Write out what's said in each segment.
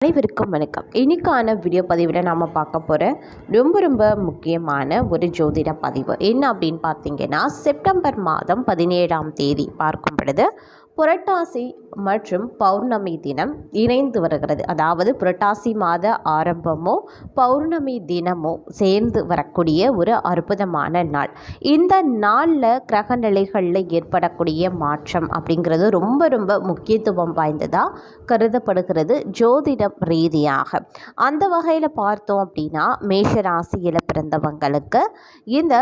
அனைவருக்கும் வணக்கம். இன்றைக்கான வீடியோ பதிவில் நாம் பார்க்க போகிற ரொம்ப ரொம்ப முக்கியமான ஒரு ஜோதிட பதிவு. என்ன அப்படின்னு பார்த்தீங்கன்னா செப்டம்பர் மாதம் பதினேழாம் தேதி பார்க்கும் பொழுது புரட்டாசி மற்றும் பௌர்ணமி தினம் இணைந்து வருகிறது. அதாவது புரட்டாசி மாத ஆரம்பமோ பௌர்ணமி தினமோ சேர்ந்து வரக்கூடிய ஒரு அற்புதமான நாள். இந்த நாளில் கிரக நிலைகளில் ஏற்படக்கூடிய மாற்றம் அப்படிங்கிறது ரொம்ப ரொம்ப முக்கியத்துவம் வாய்ந்ததாக கருதப்படுகிறது ஜோதிடம் ரீதியாக. அந்த வகையில் பார்த்தோம் அப்படின்னா மேஷ ராசியில் பிறந்தவங்களுக்கு இந்த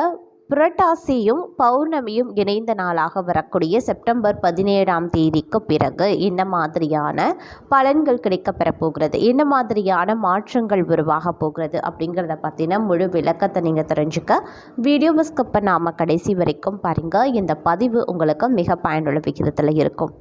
புரட்டாசியும் பௌர்ணமியும் இணைந்த நாளாக வரக்கூடிய செப்டம்பர் பதினேழாம் தேதிக்கு பிறகு என்ன மாதிரியான பலன்கள் கிடைக்க பெறப்போகிறது என்ன மாதிரியான மாற்றங்கள் உருவாக போகிறது அப்படிங்கிறத பற்றின முழு விளக்கத்தை நீங்கள் தெரிஞ்சுக்க வீடியோவை ஸ்கிப் பண்ணாமல் கடைசி வரைக்கும் பாருங்கள் இந்த பதிவு உங்களுக்கு மிக பயனுள்ள விகிதத்தில் இருக்கும்.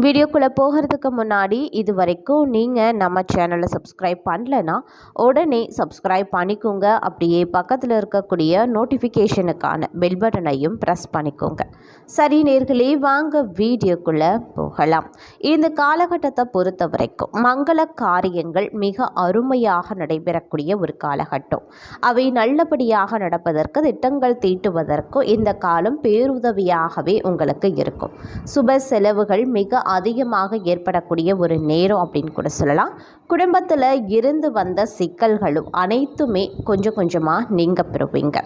வீடியோக்குள்ளே போகிறதுக்கு முன்னாடி இது வரைக்கும் நீங்கள் நம்ம சேனலை சப்ஸ்கிரைப் பண்ணலன்னா உடனே சப்ஸ்கிரைப் பண்ணிக்கோங்க. அப்படியே பக்கத்தில் இருக்கக்கூடிய நோட்டிஃபிகேஷனுக்கான பெல் பட்டனையும் ப்ரெஸ் பண்ணிக்கோங்க. சரி நேர்களே வாங்க வீடியோக்குள்ளே போகலாம். இந்த காலகட்டத்தை பொறுத்த வரைக்கும் மங்கள காரியங்கள் மிக அருமையாக நடைபெறக்கூடிய ஒரு காலகட்டம். அவை நல்லபடியாக நடப்பதற்கு திட்டங்கள் தீட்டுவதற்கும் இந்த காலம் பேருதவியாகவே உங்களுக்கு இருக்கும். சுப செலவுகள் மிக அதிகமாக ஏற்படக்கூடிய ஒரு நேரம் அப்படின்னு கூட சொல்லலாம். குடும்பத்தில் இருந்து வந்த சிக்கல்களும் அனைத்துமே கொஞ்சம் கொஞ்சமாக நீங்கள் பெறுவீங்க.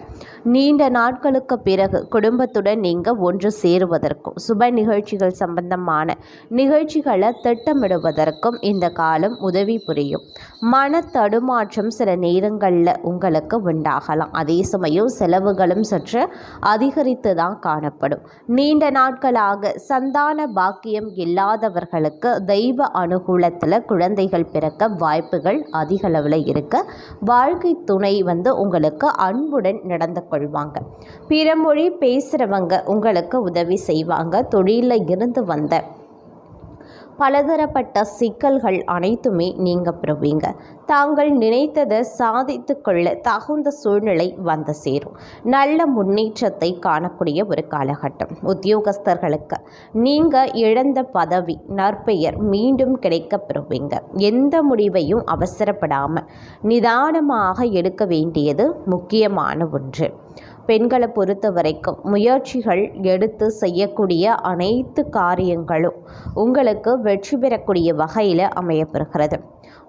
நீண்ட நாட்களுக்கு பிறகு குடும்பத்துடன் நீங்கள் ஒன்று சேருவதற்கும் சுப நிகழ்ச்சிகள் சம்பந்தமான நிகழ்ச்சிகளை திட்டமிடுவதற்கும் இந்த காலம் உதவி புரியும். மன தடுமாற்றம் சில நேரங்களில் உங்களுக்கு உண்டாகலாம். அதே சமயம் செலவுகளும் சற்று அதிகரித்து தான் காணப்படும். நீண்ட நாட்களாக சந்தான பாக்கியம் இல்லாதவர்களுக்கு தெய்வ அனுகூலத்தில் குழந்தைகள் பிறக்க வாய்ப்புகள் அதிக அளவில் இருக்க. வாழ்க்கை துணை வந்து உங்களுக்கு அன்புடன் நடந்து கொள்வாங்க. பிறமொழி பேசுகிறவங்க உங்களுக்கு உதவி செய்வாங்க. தொழிலில் இருந்து வந்த பலதரப்பட்ட சிக்கல்கள் அனைத்துமே நீங்க பெறுவீங்க. தாங்கள் நினைத்ததை சாதித்து கொள்ள தகுந்த சூழ்நிலை வந்து சேரும். நல்ல முன்னேற்றத்தை காணக்கூடிய ஒரு காலகட்டம். உத்தியோகஸ்தர்களுக்கு நீங்க இழந்த பதவி நற்பெயர் மீண்டும் கிடைக்க பெறுவீங்க. எந்த முடிவையும் அவசரப்படாமல் நிதானமாக எடுக்க வேண்டியது முக்கியமான ஒன்று. பெண்களை பொறுத்த வரைக்கும் முயற்சிகள் எடுத்து செய்யக்கூடிய அனைத்து காரியங்களும் உங்களுக்கு வெற்றி பெறக்கூடிய வகையில் அமையப்பெறுகிறது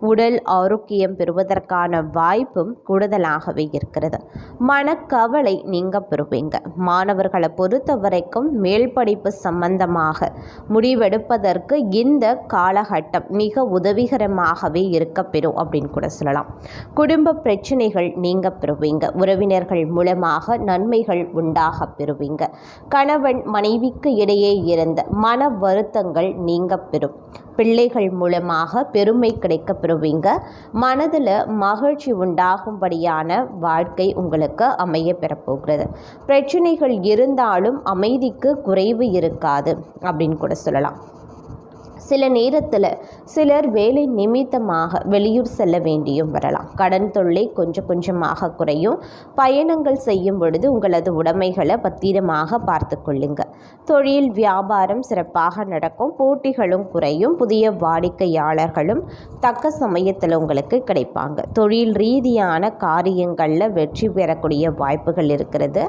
உடல் ஆரோக்கியம் பெறுவதற்கான வாய்ப்பும் கூடுதலாகவே இருக்கிறது. மனக்கவலை நீங்க பெறுவீங்க. மாணவர்களை பொறுத்த வரைக்கும் மேல் படிப்பு சம்பந்தமாக முடிவெடுப்பதற்கு இந்த காலகட்டம் மிக உதவிகரமாகவே இருக்கப்பெறும் அப்படின்னு கூட சொல்லலாம். குடும்ப பிரச்சனைகள் நீங்க பெறுவீங்க. உறவினர்கள் மூலமாக நன்மைகள் உண்டாக பெறுவீங்க. கணவன் மனைவிக்கு இடையே இருந்த மன வருத்தங்கள் நீங்க பெறும். பிள்ளைகள் மூலமாக பெருமை கிடைக்க பெறுவீங்க மனதில் மகிழ்ச்சி உண்டாகும்படியான வாழ்க்கை உங்களுக்கு அமைய பெறப்போகிறது. பிரச்சனைகள் இருந்தாலும் அமைதிக்கு குறைவு இருக்காது அப்படின்னு கூட சொல்லலாம். சில நேரத்தில் சிலர் வேலை நிமித்தமாக வெளியூர் செல்ல வேண்டியும் வரலாம். கடன் தொல்லை கொஞ்சம் கொஞ்சமாக குறையும். பயணங்கள் செய்யும் பொழுது உங்களது உடைமைகளை பத்திரமாக பார்த்து கொள்ளுங்க. தொழில் வியாபாரம் சிறப்பாக நடக்கும். போட்டிகளும் குறையும். புதிய வாடிக்கையாளர்களும் தக்க சமயத்தில் உங்களுக்கு கிடைப்பாங்க. தொழில் ரீதியான காரியங்களில் வெற்றி பெறக்கூடிய வாய்ப்புகள் இருக்கிறது.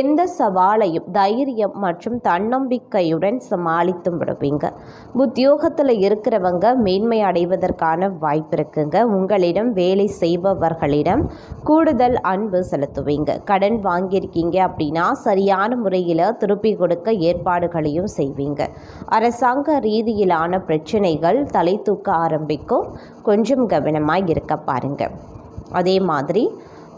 எந்த சவாலையும் தைரியம் மற்றும் தன்னம்பிக்கையுடன் சமாளித்தும் விடுவீங்க புத்தியோ உத்தியோகத்தில் இருக்கிறவங்க மேன்மை அடைவதற்கான வாய்ப்பு இருக்குங்க. உங்களிடம் வேலை செய்பவர்களிடம் கூடுதல் அன்பு செலுத்துவீங்க. கடன் வாங்கியிருக்கீங்க அப்படின்னா சரியான முறையில் திருப்பி கொடுக்க ஏற்பாடுகளையும் செய்வீங்க. அரசாங்க ரீதியிலான பிரச்சனைகள் தலை தூக்க ஆரம்பிக்கும். கொஞ்சம் கவனமாக இருக்க பாருங்க. அதே மாதிரி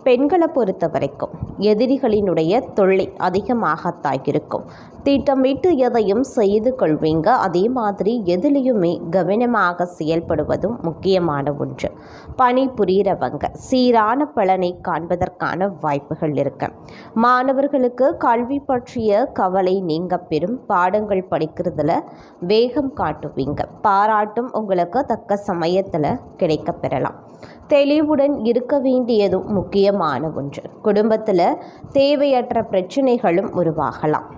பெண்களை பொறுத்த வரைக்கும் எதிரிகளினுடைய தொல்லை அதிகமாகத்தான் இருக்கும். திட்டமிட்டு எதையும் செய்து கொள்வீங்க. அதே மாதிரி எதுலேயுமே கவனமாக செயல்படுவதும் முக்கியமான ஒன்று. பணி புரிகிறவங்க சீரான பலனை காண்பதற்கான வாய்ப்புகள் இருக்கு. மாணவர்களுக்கு கல்வி பற்றிய கவலை நீங்க பெறும். பாடங்கள் படிக்கிறதுல வேகம் காட்டுவீங்க. பாராட்டும் உங்களுக்கு தக்க சமயத்தில் கிடைக்க பெறலாம். தெளிவுடன் இருக்க வேண்டியதும் முக்கியமான ஒன்று. குடும்பத்தில் தேவையற்ற பிரச்சனைகளும் உருவாகலாம்.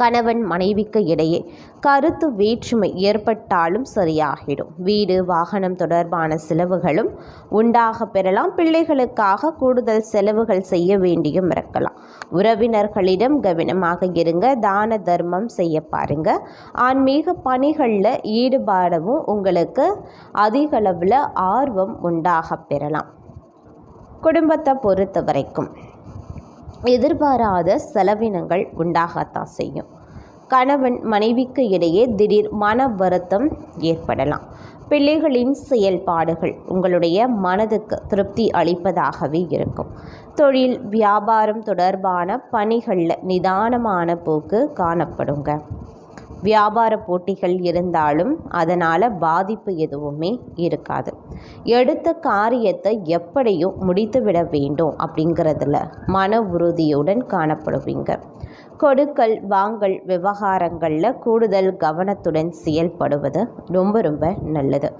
கணவன் மனைவிக்கு இடையே கருத்து வேற்றுமை ஏற்பட்டாலும் சரியாகிடும். வீடு வாகனம் தொடர்பான செலவுகளும் உண்டாக பெறலாம். பிள்ளைகளுக்காக கூடுதல் செலவுகள் செய்ய வேண்டியும் இருக்கலாம். உறவினர்களிடம் கவனமாக இருங்க. தான தர்மம் செய்ய பாருங்க. ஆன்மீக பணிகளில் ஈடுபாடவும் உங்களுக்கு அதிகளவில் ஆர்வம் உண்டாக பெறலாம். குடும்பத்தை பொறுத்த வரைக்கும் எதிர்பாராத செலவினங்கள் உண்டாகத்தான் செய்யும். கணவன் மனைவிக்கு இடையே திடீர் மன வருத்தம் ஏற்படலாம். பிள்ளைகளின் செயல்பாடுகள் உங்களுடைய மனதுக்கு திருப்தி அளிப்பதாகவே இருக்கும். தொழில் வியாபாரம் தொடர்பான பணிகளில் நிதானமான போக்கு காணப்படுங்க. வியாபார போட்டிகள் இருந்தாலும் அதனால் பாதிப்பு எதுவுமே இருக்காது. எடுத்த காரியத்தை எப்படியும் முடித்துவிட வேண்டும் அப்படிங்கிறதுல மன உறுதியுடன் காணப்படுவீங்க. கொடுக்கல் வாங்கல் விவகாரங்களில் கூடுதல் கவனத்துடன் செயல்படுவது ரொம்ப ரொம்ப நல்லது.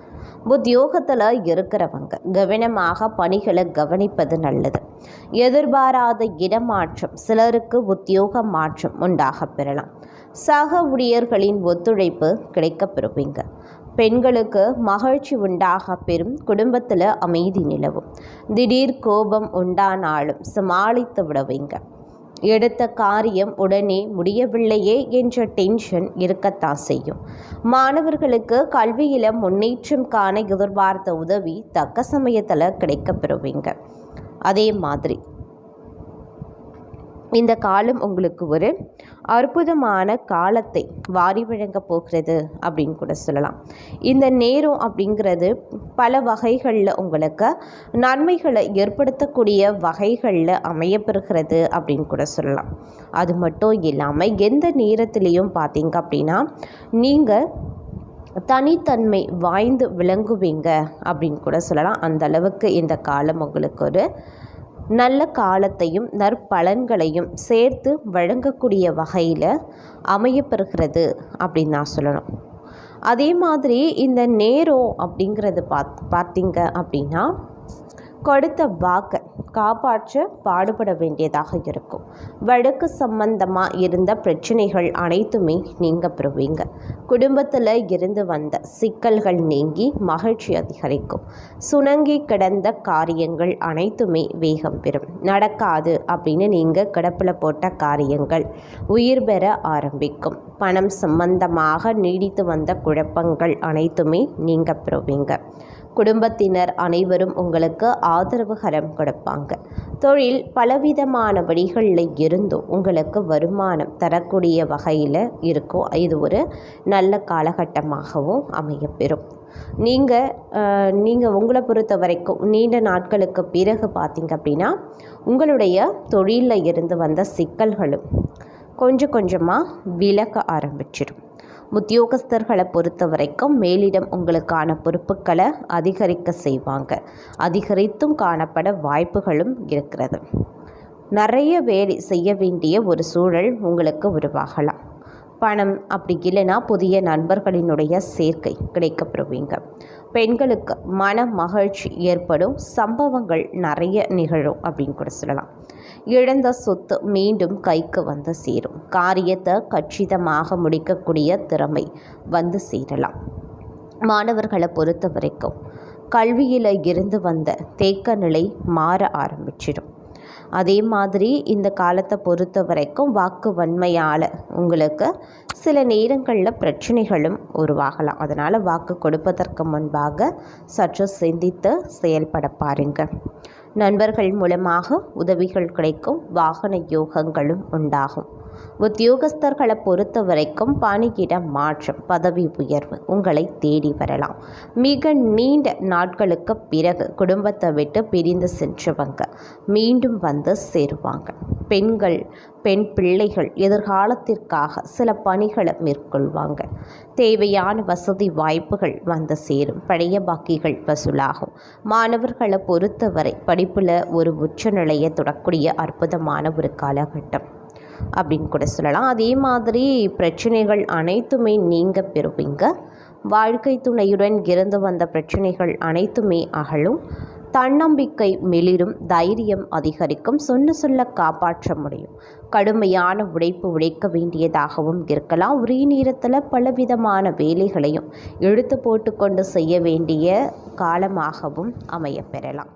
உத்தியோகத்தில் இருக்கிறவங்க கவனமாக பணிகளை கவனிப்பது நல்லது. எதிர்பாராத இடமாற்றம் சிலருக்கு உத்தியோக மாற்றம் உண்டாக பெறலாம். சக ஊழியர்களின் ஒத்துழைப்பு கிடைக்கப் பெறுவீங்க. பெண்களுக்கு மகிழ்ச்சி உண்டாக பெறும் குடும்பத்தில் அமைதி நிலவும். திடீர் கோபம் உண்டானாலும் சமாளித்து விடுவீங்க. எடுத்த காரியம் உடனே முடியவில்லையே என்ற டென்ஷன் இருக்கத்தான் செய்யும். மாணவர்களுக்கு கல்வியில் முன்னேற்றம் காண எதிர்பார்த்த உதவி தக்க சமயத்தில் கிடைக்கப் பெறுவீங்க. அதே மாதிரி இந்த காலம் உங்களுக்கு ஒரு அற்புதமான காலத்தை வாரி வழங்கப் போகிறது அப்படின்னு கூட சொல்லலாம். இந்த நேரம் அப்படிங்கிறது பல வகைகளில் உங்களுக்கு நன்மைகளை ஏற்படுத்தக்கூடிய வகைகளில் அமையப்பெறுகிறது அப்படின்னு கூட சொல்லலாம். அது மட்டும் இல்லாமல் எந்த நேரத்துலேயும் பார்த்தீங்க அப்படின்னா நீங்கள் தனித்தன்மை வாய்ந்து விளங்குவீங்க அப்படின்னு கூட சொல்லலாம். அந்த அளவுக்கு இந்த காலம் உங்களுக்கு ஒரு நல்ல காலத்தையும் நற்பலன்களையும் சேர்த்து வழங்கக்கூடிய வகையில் அமையப்பெறுகிறது அப்படின்னு நான் சொல்லணும். அதே மாதிரி இந்த நேரம் அப்படிங்கிறது பாத் பார்த்திங்க அப்படின்னா கொடுத்த வாக்கை காப்பாற்ற பாடுபட வேண்டியதாக இருக்கும். வழக்கு சம்பந்தமாக இருந்த பிரச்சனைகள் அனைத்துமே நீங்கள் பெறுவீங்க. குடும்பத்தில் இருந்து வந்த சிக்கல்கள் நீங்கி மகிழ்ச்சி அதிகரிக்கும். சுணங்கி கிடந்த காரியங்கள் அனைத்துமே வேகம் பெறும். நடக்காது அப்படின்னு நீங்கள் கிடப்பில் போட்ட காரியங்கள் உயிர் பெற ஆரம்பிக்கும். பணம் சம்பந்தமாக நீடித்து வந்த குழப்பங்கள் அனைத்துமே நீங்கள் பெறுவீங்க. குடும்பத்தினர் அனைவரும் உங்களுக்கு ஆதரவு கரம் கொடுப்பாங்க. தொழில் பலவிதமான வழிகளில் இருந்தும் உங்களுக்கு வருமானம் தரக்கூடிய வகையில் இருக்கும். இது ஒரு நல்ல காலகட்டமாகவும் அமையப்பெறும். நீங்கள் நீங்கள் உங்களை பொறுத்த வரைக்கும் நீண்ட நாட்களுக்கு பிறகு பார்த்தீங்க அப்படின்னா உங்களுடைய தொழிலில் இருந்து வந்த சிக்கல்களும் கொஞ்சம் கொஞ்சமாக விலக ஆரம்பிச்சிடும் உத்தியோகஸ்தர்களை பொறுத்த வரைக்கும் மேலிடம் உங்களுக்கான பொறுப்புகளை அதிகரிக்க செய்வாங்க. அதிகரித்தும் காணப்பட வாய்ப்புகளும் இருக்கிறது. நிறைய வேலை செய்ய வேண்டிய ஒரு சூழல் உங்களுக்கு உருவாகலாம். பணம் அப்படி இல்லைன்னா புதிய நண்பர்களினுடைய சேர்க்கை கிடைக்கப்பெறுவீங்க. பெண்களுக்கு மன மகிழ்ச்சி ஏற்படும் சம்பவங்கள் நிறைய நிகழும் அப்படின்னு கூட சொல்லலாம். இழந்த சொத்து மீண்டும் கைக்கு வந்து சேரும். காரியத்தை கச்சிதமாக முடிக்கக்கூடிய திறமை வந்து சேரலாம். மாணவர்களை பொறுத்த வரைக்கும் கல்வியில் இருந்து வந்த தேக்க நிலை மாற ஆரம்பிச்சிடும். அதே மாதிரி இந்த காலத்தை பொறுத்த வரைக்கும் வாக்கு வன்மையால் உங்களுக்கு சில நேரங்களில் பிரச்சனைகளும் உருவாகலாம். அதனால் வாக்கு கொடுப்பதற்கு முன்பாக சற்று சிந்தித்து செயல்பட பாருங்கள் நண்பர்கள் மூலமாக உதவிகள் கிடைக்கும் வாகன யோகங்களும் உண்டாகும். உத்தியோகஸ்தர்களை பொறுத்த வரைக்கும் பணியிட மாற்றம் பதவி உயர்வு உங்களை தேடி வரலாம். மிக நீண்ட நாட்களுக்கு பிறகு குடும்பத்தை விட்டு பிரிந்து சென்றவங்க மீண்டும் வந்து சேருவாங்க. பெண்கள் பெண் பிள்ளைகள் எதிர்காலத்திற்காக சில பணிகளை மேற்கொள்வாங்க. தேவையான வசதி வாய்ப்புகள் வந்து சேரும். பழைய பாக்கிகள் வசூலாகும். மாணவர்களை பொறுத்தவரை படிப்பில் ஒரு உச்சநிலையை தொடக்கூடிய அற்புதமான ஒரு காலகட்டம். அப்படின்னு கூட சொல்லலாம். அதே மாதிரி பிரச்சனைகள் அனைத்துமே நீங்க பெறுவீங்க. வாழ்க்கை துணையுடன் இருந்து வந்த பிரச்சனைகள் அனைத்துமே அகலும். தன்னம்பிக்கை மிளிரும் தைரியம் அதிகரிக்கும். சொன்ன சொல்ல காப்பாற்ற முடியும். கடுமையான உழைப்பு உழைக்க வேண்டியதாகவும் இருக்கலாம். ஒரே நேரத்தில் பலவிதமான வேலைகளையும் இழுத்து போட்டுக்கொண்டு செய்ய வேண்டிய காலமாகவும் அமையப்பெறலாம்